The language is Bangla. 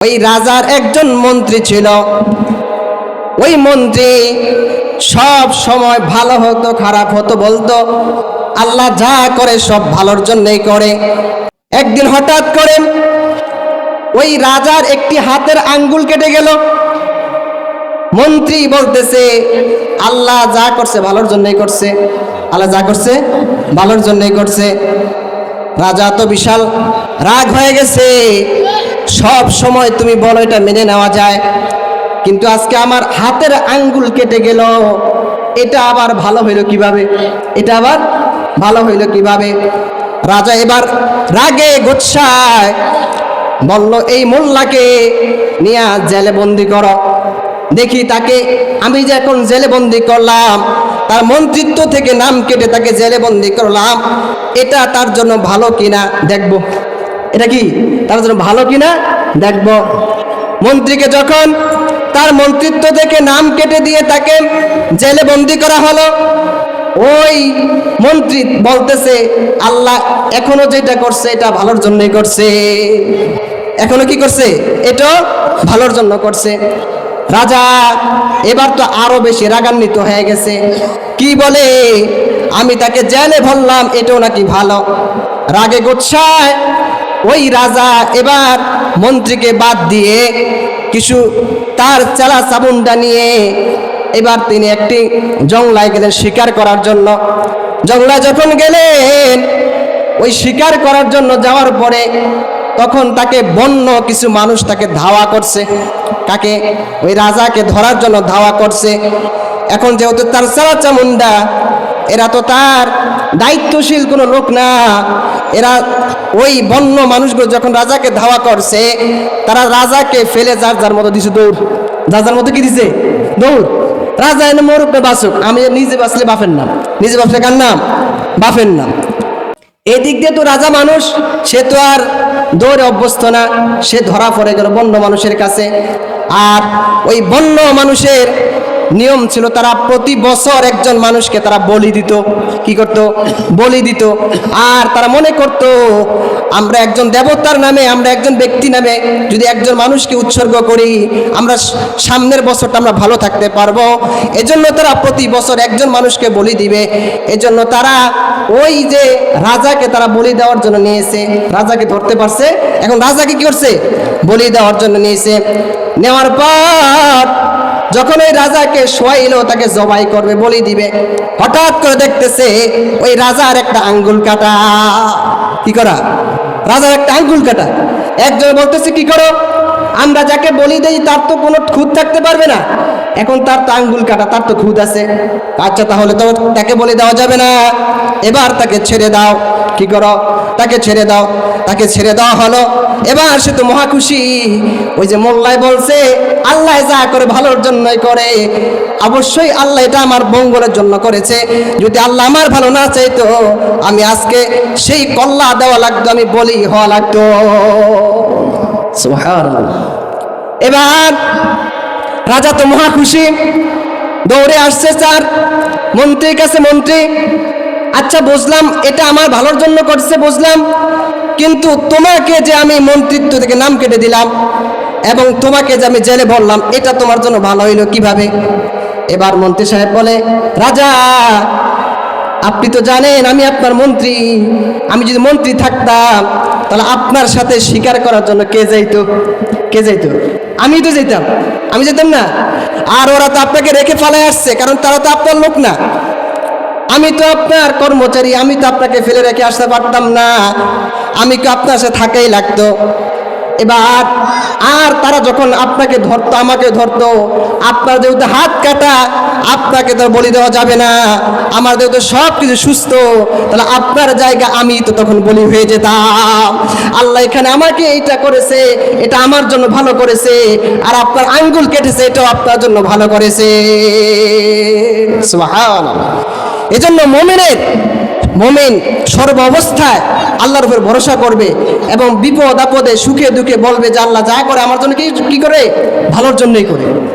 ওই রাজার একজন মন্ত্রী ছিল। ওই মন্ত্রী সব সময় ভালো হতো, খারাপ হতো, বলতো, আল্লাহ যা করে সব ভালোর জন্যই করে। একদিন হঠাৎ করে ওই রাজার একটি হাতের আঙ্গুল কেটে গেল। মন্ত্রী বলতেছে, আল্লাহ যা করছে ভালোর জন্যই করছে। আল্লাহ যা করছে ভালোর জন্যই করছে। রাজা তো বিশাল রাগ হয়ে গেছে। সব সময় তুমি বলো এটা মেনে নেওয়া যায়। কিন্তু আজকে আমার হাতের আঙ্গুল কেটে গেল। এটা আবার ভালো হইল কীভাবে? এটা আবার ভালো হইল কীভাবে? রাজা এবার রাগে গোচ্ছায় বলল, এই মোল্লাকে নিয়ে জেলে বন্দি করো। দেখি তাকে আমি যে এখন জেলে বন্দি করলাম, তার মন্ত্রিত্ব থেকে নাম কেটে তাকে জেলে বন্দি করলাম, এটা তার জন্য ভালো কিনা দেখব। এটা কি? তার জন্য ভালো কিনা? দেখব। মন্ত্রীকে যখন তার মন্ত্রিত্ব থেকে নাম কেটে দিয়ে তাকে জেলে বন্দি করা হলো, ওই মন্ত্রী বলতেছে, আল্লাহ এখনও যেটা করছে, এটা ভালোর জন্যই করছে। এখনও কি করছে? এটা ভালোর জন্য করছে। রাজা, এবার তো আরও বেশি রাগান্বিত হয়ে গেছে। কি বলে? আমি তাকে জেলে ভরলাম, এটাও নাকি ভালো। রাগে গোচ্ছায় ওই রাজা এবার মন্ত্রীকে বাদ দিয়ে কিছু তার চালা সাবুনটা নিয়ে এবার তিনি একটি জংলায় গেলেন শিকার করার জন্য। জংলায় যখন গেলেন, ওই শিকার করার জন্য যাওয়ার পরে তখন তাকে বন্য কিছু মানুষ তাকে ধাওয়া করছে। কাকে? ওই রাজাকে ধরার জন্য ধাওয়া করছে। এখন যেহেতু তার সারা চামুন্ডা এরা তো তার দায়িত্বশীল কোনো লোক না। এরা ওই বন্য মানুষগুলো যখন রাজাকে ধাওয়া করছে, তারা রাজাকে ফেলে যার যার মতো দিছে দৌড়। যার যার মতো কি দিছে? দৌড়। রাজা এনে মরুক না বাসুক আমি নিজে বাঁচলে বাফের নাম। নিজে বাঁচলে কার নাম? বাফের নাম। এদিক দিয়ে তো রাজা মানুষ, সে তো আর দৌড়ে অভ্যস্ত না। সে ধরা পড়ে গেল বন্য মানুষের কাছে। আর ওই বন্য মানুষের নিয়ম ছিল তারা প্রতি বছর একজন মানুষকে তারা বলি দিত। কি করত? বলি দিত। আর তারা মনে করত, আমরা একজন দেবতার নামে, আমরা একজন ব্যক্তি নামে যদি একজন মানুষকে উৎসর্গ করি, আমরা সামনের বছরটা আমরা ভালো থাকতে পারব। এজন্য তারা প্রতি বছর একজন মানুষকে বলি দিবে। এজন্য তারা ওই যে রাজাকে তারা বলি দেওয়ার জন্য নিয়েছে, রাজাকে ধরতে পারছে। এখন রাজাকে কি করছে? বলি দেওয়ার জন্য নিয়েছে। নেওয়ার পর যখন ওই রাজাকে শোয়াইল, তাকে জবাই করবে, বলি দিবে। হঠাৎ করে দেখতেছে ওই রাজার একটা আঙ্গুল কাটা। কি করা? রাজার একটা আঙ্গুল কাটা। একজন বলতেছে, কি করো? আমরা যাকে বলি দেই, তার তো কোনো খুঁত থাকতে পারবে না। এখন তার তো আঙ্গুল কাটা, তার তো খুদ আছে। আচ্ছা তাহলে তো তাকে বলে দেওয়া যাবে না। এবার তাকে ছেড়ে দাও। কি করো? তাকে ছেড়ে দাও। তাকে ছেড়ে দেওয়া হলো। এবার সে তো মহা খুশি। ওই যে মোল্লাই বলছে, আল্লাহ যা করে ভালোর জন্যই করে। অবশ্যই আল্লাহ এটা আমার মঙ্গলের জন্য করেছে। যদি আল্লাহ আমার ভালো না চাইতো, আমি আজকে সেই কল্লা দেওয়া লাগতো, আমি বলি হওয়া লাগতো। এবার রাজা তো মহা খুশি। দৌড়ে আসছে স্যার। মন্ত্রীর কাছে মন্ত্রী আচ্ছা বুঝলাম, এটা আমার ভালোর জন্য করছে বুঝলাম, কিন্তু তোমাকে যে আমি মন্ত্রিত্ব থেকে নাম কেটে দিলাম এবং তোমাকে যে আমি জেলে বললাম এটা তোমার জন্য ভালো হইল কীভাবে? এবার মন্ত্রী সাহেব বলে, রাজা, আপনি তো জানেন আমি আপনার মন্ত্রী। আমি যদি মন্ত্রী থাকতাম, তাহলে আপনার সাথে স্বীকার করার জন্য কে যাইতো? কে যাইতো? আমি তো যেতাম। আমি যেতাম না। আর ওরা তো আপনাকে রেখে ফেলে আসছে, কারণ তারা তো আপনার লোক না। আমি তো আপনার কর্মচারী, আমি তো আপনাকে ফেলে রেখে আসতে পারতাম না। আমি তো আপনার সাথে থাকাই লাগতো। এবার আর তারা যখন আপনাকে ধরতো, আমাকে ধরতো, আপনার যেহেতু হাত কাটা, আপনাকে তো বলি দেওয়া যাবে না, আমার যেহেতু সব কিছু সুস্থ, তাহলে আপনার জায়গা আমি তো তখন বলি হয়ে যেতাম। আল্লাহ এখানে আমাকে এইটা করেছে, এটা আমার জন্য ভালো করেছে, আর আপনার আঙ্গুল কেটেছে, এটাও আপনার জন্য ভালো করেছে। এজন্য মোমেনের মোমেন সর্ব অবস্থায় আল্লাহর উপর ভরসা করবে এবং বিপদ আপদে সুখে দুঃখে বলবে যে, আল্লাহ যা করে আমার জন্য কি কি করে? ভালোর জন্যই করে।